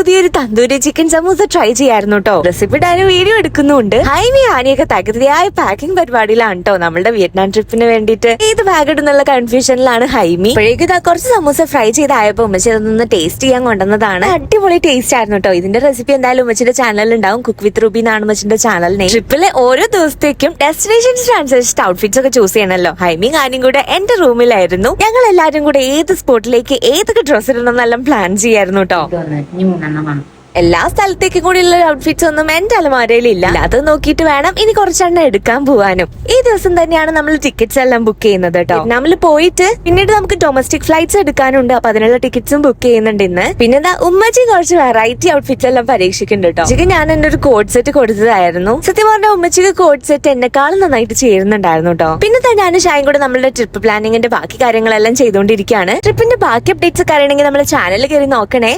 പുതിയൊരു tandoori chicken samosa try ചെയ്യായിരുന്നു കേട്ടോ റെസിപ്പി ഡാനും വീഡിയോ എടുക്കുന്നുണ്ട്. ഹൈമി ആനിയൊക്കെ തകൃതിയായ പാക്കിംഗ് പരിപാടിയിലാണ് കേട്ടോ നമ്മുടെ വിയറ്റ്നാം ട്രിപ്പിന് വേണ്ടിയിട്ട്. ഏത് ബാഗ് ഇടുന്നുള്ള കൺഫ്യൂഷനിലാണ് ഹൈമി. ഇപ്പോഴേക്ക് കുറച്ച് സമൂസ ഫ്രൈ ചെയ്തായപ്പോ ഉമ്മച്ചി അതൊന്ന് ടേസ്റ്റ് ചെയ്യാൻ കൊണ്ടുവന്നതാണ്. അടിപൊളി ടേസ്റ്റ് ആയിരുന്നു കേട്ടോ ഇതിന്റെ റെസിപ്പി എന്തായാലും ഉമ്മച്ചിന്റെ ചാനലിൽ ഉണ്ടാവും കുക്ക് വിത്ത് റൂബി എന്നാണ് ഉമ്മച്ചിന്റെ ചാനൽ ട്രിപ്പിലെ ഓരോ ദിവസത്തേക്കും ഡെസ്റ്റിനേഷൻസ് അനുസരിച്ചിട്ട് ഔട്ട്ഫിറ്റ്സ് ഒക്കെ ചൂസ് ചെയ്യണമല്ലോ ഹൈമി ആനിയും കൂടെ എന്റെ റൂമിലായിരുന്നു ഞങ്ങൾ എല്ലാവരും കൂടെ ഏത് സ്പോട്ടിലേക്ക് ഏതൊക്കെ ഡ്രസ്സ് ഇടണം എന്നെല്ലാം പ്ലാൻ ചെയ്യായിരുന്നു കേട്ടോ മൂന്നെണ്ണമാണ് എല്ലാ സ്ഥലത്തേക്കും കൂടിയുള്ള ഔട്ട്ഫിറ്റ്സ് ഒന്നും എന്റെ അലമാരയിൽ ഇല്ല. അത് നോക്കിയിട്ട് വേണം ഇനി കുറച്ചെണ്ണം എടുക്കാൻ പോവാനും. ഈ ദിവസം തന്നെയാണ് നമ്മൾ ടിക്കറ്റ്സ് എല്ലാം ബുക്ക് ചെയ്യുന്നത് കേട്ടോ. നമ്മൾ പോയിട്ട് പിന്നീട് നമുക്ക് ഡൊമസ്റ്റിക് ഫ്ലൈറ്റ്സ് എടുക്കാനുണ്ട്. അപ്പൊ അതിനുള്ള ടിക്കറ്റ്സും ബുക്ക് ചെയ്യുന്നുണ്ട് ഇന്ന്. പിന്നെ എന്താ ഉമ്മച്ചി കുറച്ച് വെറൈറ്റി ഔട്ട്ഫിറ്റ്സ് എല്ലാം പരീക്ഷിക്കുന്നുണ്ട് കേട്ടോ. ഉച്ചയ്ക്ക് ഞാൻ എന്റെ ഒരു കോഡ് സെറ്റ് കൊടുത്തതായിരുന്നു. സത്യം പറഞ്ഞ ഉമ്മച്ചിക്ക് കോഡ് സെറ്റ് എന്നെക്കാളും നന്നായിട്ട് ചേരുന്നുണ്ടായിരുന്നു കേട്ടോ. പിന്നെ തന്നെ ഞാൻ ഷായും കൂടെ നമ്മുടെ ട്രിപ്പ് പ്ലാനിങ്ങിന്റെ ബാക്കി കാര്യങ്ങളെല്ലാം ചെയ്തുകൊണ്ടിരിക്കുകയാണ്. ട്രിപ്പിന്റെ ബാക്കി അപ്ഡേറ്റ്സ് ഒക്കെ അറിയണമെങ്കിൽ നമ്മുടെ ചാനൽ കയറി നോക്കണേ.